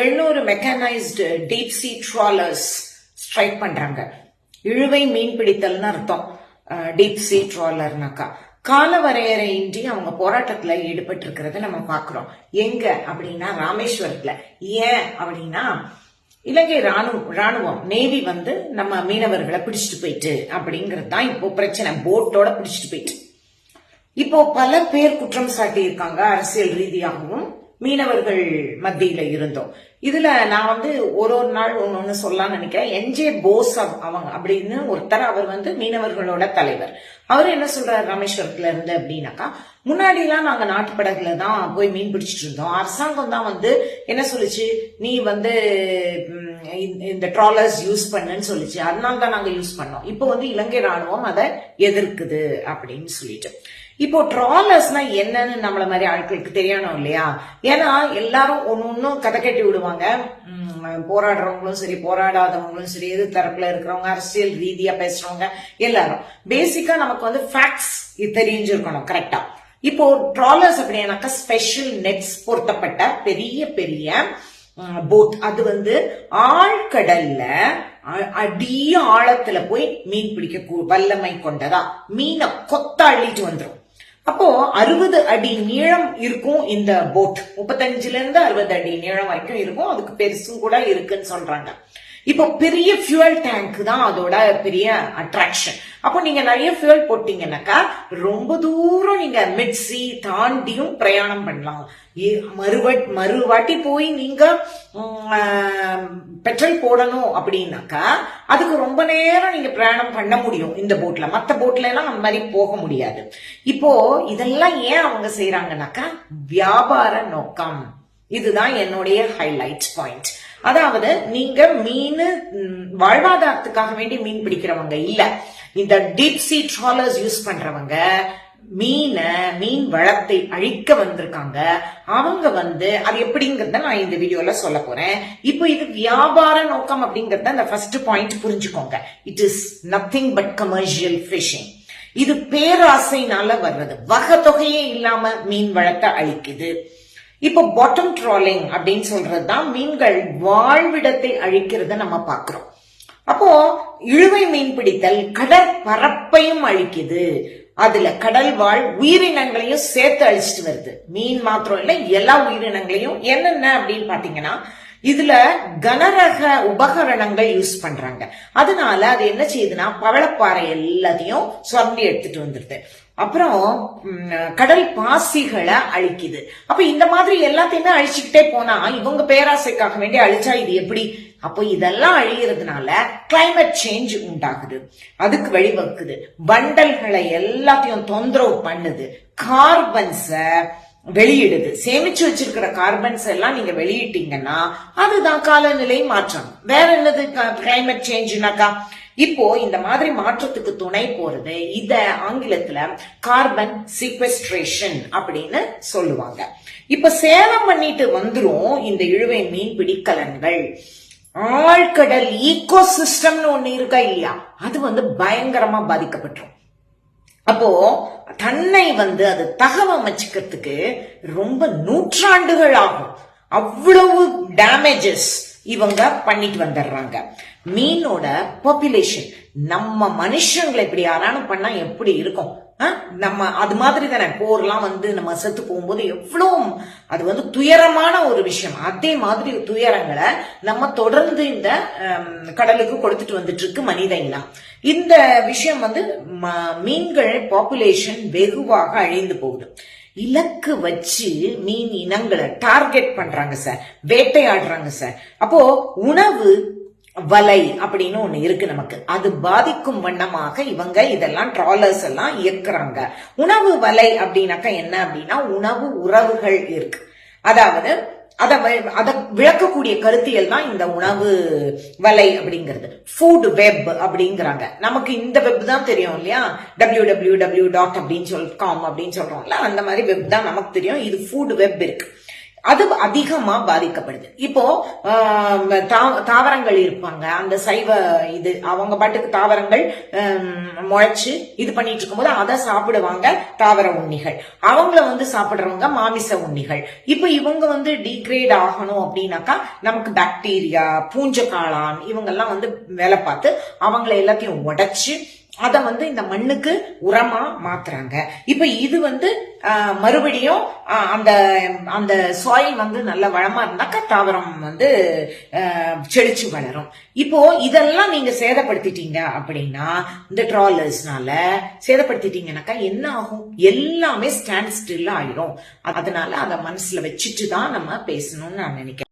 எழுநூறு mechanised deep sea trawlers strike பண்றாங்க. இழுவை மீன் பிடித்தல்னு அர்த்தம். டீப் சி ட்ராலர்னாக்கா கால வரையறையின்றி அவங்க போராட்டத்துல ஈடுபட்டு இருக்கிறத நம்ம பாக்குறோம் எங்க அப்படின்னா ராமேஸ்வரத்துல. ஏன் அப்படின்னா இலங்கை ராணுவம் ராணுவம் நேவி வந்து நம்ம மீனவர்களை பிடிச்சிட்டு போயிட்டு அப்படிங்கிறது தான் இப்போ பிரச்சனை. போட்டோட பிடிச்சிட்டு போயிட்டு. இப்போ பல பேர் குற்றம் சாட்டி இருக்காங்க அரசியல் ரீதியாகவும். மீனவர்கள் மத்தியில இருந்தோம். இதுல நான் வந்து ஒரு ஒரு நாள் ஒன்னு ஒண்ணு சொல்லலாம்னு நினைக்கிறேன். என்ஜே போஸ் அவங்க அப்படின்னு ஒருத்தர் அவர் வந்து மீனவர்களோட தலைவர். அவர் என்ன சொல்றாரு ராமேஸ்வரத்துல இருந்து அப்படின்னாக்கா முன்னாடிலாம் நாங்கள் நாங்க நாட்டு படகுல தான் போய் மீன் பிடிச்சிட்டு இருந்தோம். அரசாங்கம் தான் வந்து என்ன சொல்லுச்சு? நீ வந்து இந்த- இந்த ட்ராலர்ஸ் யூஸ் பண்ணுன்னு சொல்லிச்சு. அதனால தான் நாங்கள் யூஸ் பண்ணோம். இப்போ வந்து இலங்கை ராணுவம் அதை எதிர்க்குது அப்படின்னு சொல்லிட்டு. இப்போ ட்ராலர்ஸ்னா என்னன்னு நம்மள மாதிரி ஆட்களுக்கு தெரியணும் இல்லையா? ஏன்னா எல்லாரும் ஒன்னு ஒன்னும் கதை கட்டி விடுவாங்க. போராடுறவங்களும் சரி போராடாதவங்களும் சரி எது தரப்புல இருக்கிறவங்க அரசியல் ரீதியா பேசுறவங்க எல்லாரும். பேசிக்கா நமக்கு வந்து ஃபேக்ட்ஸ் தெரிஞ்சிருக்கணும் கரெக்டா இப்போ ட்ராலர்ஸ் அப்படின்னாக்கா ஸ்பெஷல் நெட்ஸ் பொருத்தப்பட்ட பெரிய பெரிய போட் அது வந்து ஆழ்கடல்ல அ- அடிய ஆழத்துல போய் மீன் பிடிக்க கூ- வல்லமை கொண்டதா? மீனை கொத்த அள்ளிட்டு வந்துடும் அப்போ அறுபது அடி நீளம் இருக்கும் இந்த போட் முப்பத்தஞ்சுல இருந்து அறுபது அடி நீளம் வரைக்கும் இருக்கும். அதுக்கு பெருசும் கூட இருக்குன்னு சொல்றாங்க. இப்போ பெரிய ஃபியூவல் டேங்க் தான் அதோட பெரிய அட்ராக்ஷன் அப்போ நீங்க நிறைய ஃபியூவல் போட்டீங்கன்னாக்கா ரொம்ப தூரம் நீங்க மிட்சி தாண்டியும் பிரயாணம் பண்ணலாம். ஏ- மறுவட் மறுவாட்டி போய் நீங்க உம், பெட்ரோல் போடணும் அப்படின்னாக்கா அதுக்கு ரொம்ப நேரம் நீங்க பிரயாணம் பண்ண முடியும் இந்த போட்ல மற்ற போட்ல எல்லாம் அந்த மாதிரி போக முடியாது. இப்போ இதெல்லாம் ஏன் அவங்க செய்யறாங்கன்னாக்கா வியாபார நோக்கம். இதுதான் என்னுடைய ஹைலைட் பாயிண்ட் அதாவது நீங்க மீன் வாழ்வாதாரத்துக்காக வேண்டி மீன் பிடிக்கிறவங்க இல்ல. இந்த டீப் சீ ட்ராலர்ஸ் யூஸ் பண்றவங்க மீனை மீன் வளத்தை அழிக்க வந்திருக்காங்க. அவங்க வந்து அது எப்படிங்கறத நான் இந்த வீடியோல சொல்ல போறேன். இப்போ இது வியாபார நோக்கம் அப்படிங்கறத அந்த ஃபர்ஸ்ட் பாயிண்ட் புரிஞ்சுக்கோங்க. It is nothing but commercial fishing இது பேராசைனால வர்றது. வகை தொகையே இல்லாம மீன் வளத்தை அழிக்குது. இப்போ பாட்டம் ட்ராலிங் அப்படின்னு சொல்றது தான் மீன்கள் வாழ்விடத்தை அழிக்கிறத நம்ம பார்க்கிறோம். அப்போ இழுவை மீன் பிடித்தல் கடற்பரப்பையும் அழிக்குது. அதுல கடல் வாழ் உயிரினங்களையும் சேர்த்து அழிச்சிட்டு வருது. மீன் மாத்திரம் இல்ல எல்லா உயிரினங்களையும். என்னென்ன அப்படின்னு பாத்தீங்கன்னா இதுல கனரக உபகரணங்கள் யூஸ் பண்றாங்க. அதனால அது என்ன செய்யுதுன்னா பவளப்பாறை எல்லாத்தையும் சுரண்டி எடுத்துட்டு வந்துருது. அப்புறம் கடல் பாசிகளை அழிக்குது. அப்ப இந்த மாதிரி எல்லாத்தையுமே அழிச்சுக்கிட்டே போனா இவங்க பேராசைக்காக வேண்டி அழிச்சா இது எப்படி? அப்போ இதெல்லாம் அழியறதுனால கிளைமேட் சேஞ்ச் உண்டாகுது. அதுக்கு வழிவகுக்குது. வண்டல்களை எல்லாத்தையும் தொந்தரவு பண்ணுது. கார்பன்ஸ வெளியிடுது. சேமிச்சு வச்சிருக்கிற கார்பன்ஸ் எல்லாம் நீங்க வெளியிட்டீங்கன்னா அதுதான் காலநிலை மாற்றம். வேற என்னது கிளைமேட் சேஞ்ச்னாக்கா இப்போ இந்த மாதிரி மாற்றத்துக்கு துணை போறது இத ஆங்கிலத்துல கார்பன் சீக்வெஸ்ட்ரேஷன் அப்படின்னு சொல்லுவாங்க. இப்ப சேலம் பண்ணிட்டு வந்துரும் இந்த இழுவை மீன்பிடி கலன்கள் ஆழ்கடல் ஈகோ சிஸ்டம்னு ஒண்ணு இருக்கா இல்லையா? அது வந்து பயங்கரமா பாதிக்கப்பட்டுரும். அப்போ தன்னை வந்து அது தகவமைச்சுக்கிறதுக்கு ரொம்ப நூற்றாண்டுகள் ஆகும். அவ்வளவு டேமேஜஸ் இவங்க பண்ணிட்டு வந்துடுறாங்க. மீனோட பாப்புலேஷன் நம்ம மனுஷங்களை இப்படி யாராலும் பண்ணா எப்படி இருக்கும்? நம்ம அது மாதிரி தானே போர்லாம் வந்து நம்ம செத்து போகும்போது எவ்வளோ அது வந்து துயரமான ஒரு விஷயம். அதே மாதிரி துயரங்களை நம்ம தொடர்ந்து இந்த ஹம், கடலுக்கு கொடுத்துட்டு வந்துட்டு இருக்கு மனித இனம் இந்த விஷயம் வந்து ம- மீன்கள் பாப்புலேஷன் வெகுவாக அழிந்து போகுது. இலக்கு வச்சு மீன் இனங்களை டார்கெட் பண்றாங்க சார் வேட்டையாடுறாங்க சார் அப்போ உணவு வலை அப்படின்னு ஒண்ணு இருக்கு நமக்கு. அது பாதிக்கும் வண்ணமாக இவங்க இதெல்லாம் ட்ராலர்ஸ் எல்லாம் இயக்குறாங்க. உணவு வலை அப்படின்னாக்கா என்ன அப்படின்னா உணவு உறவுகள் இருக்கு. அதாவது அதை அதை அத விளக்கக்கூடிய கருத்தியல் தான் இந்த உணவு வலை அப்படிங்கிறது. ஃபுட் வெப் அப்படிங்கிறாங்க. நமக்கு இந்த வெப் தான் தெரியும் இல்லையா? டபிள்யூ டபிள்யூ டபிள்யூ டாட் அப்படின்னு சொல் காம் அப்படின்னு சொல்றோம்ல அந்த மாதிரி வெப் தான் நமக்கு தெரியும். இது ஃபுட் வெப் இருக்கு. அது அதிகமா பாதிக்கப்படுது. இப்போ தா- தாவரங்கள் இருப்பாங்க. அந்த சைவ இது அவங்க பாட்டுக்கு தாவரங்கள் முளைச்சு இது பண்ணிட்டு இருக்கும்போது அதை சாப்பிடுவாங்க தாவர உண்ணிகள். அவங்கள வந்து சாப்பிடுறவங்க மாமிச உண்ணிகள். இப்போ இவங்க வந்து டீக்ரேட் ஆகணும் அப்படின்னாக்கா நமக்கு பாக்டீரியா பூஞ்ச காளான் இவங்கெல்லாம் வந்து வேலை பார்த்து அவங்கள எல்லாத்தையும் உடைச்சு அதை வந்து இந்த மண்ணுக்கு உரமா மாத்துறாங்க. இப்ப இது வந்து ஆஹ், மறுபடியும் அந்த அந்த சாயில் வந்து நல்ல வளமா இருந்தாக்கா தாவரம் வந்து ஆஹ், செழிச்சு வளரும். இப்போ இதெல்லாம் நீங்க சேதப்படுத்திட்டீங்க அப்படின்னா இந்த ட்ராலர்ஸ்னால சேதப்படுத்திட்டீங்கன்னாக்கா என்ன ஆகும்? எல்லாமே ஸ்டாண்ட் ஸ்டில் ஆயிரும். அதனால அதை மனசுல வச்சுட்டு தான் நம்ம பேசணும்னு நான் நினைக்கிறேன்.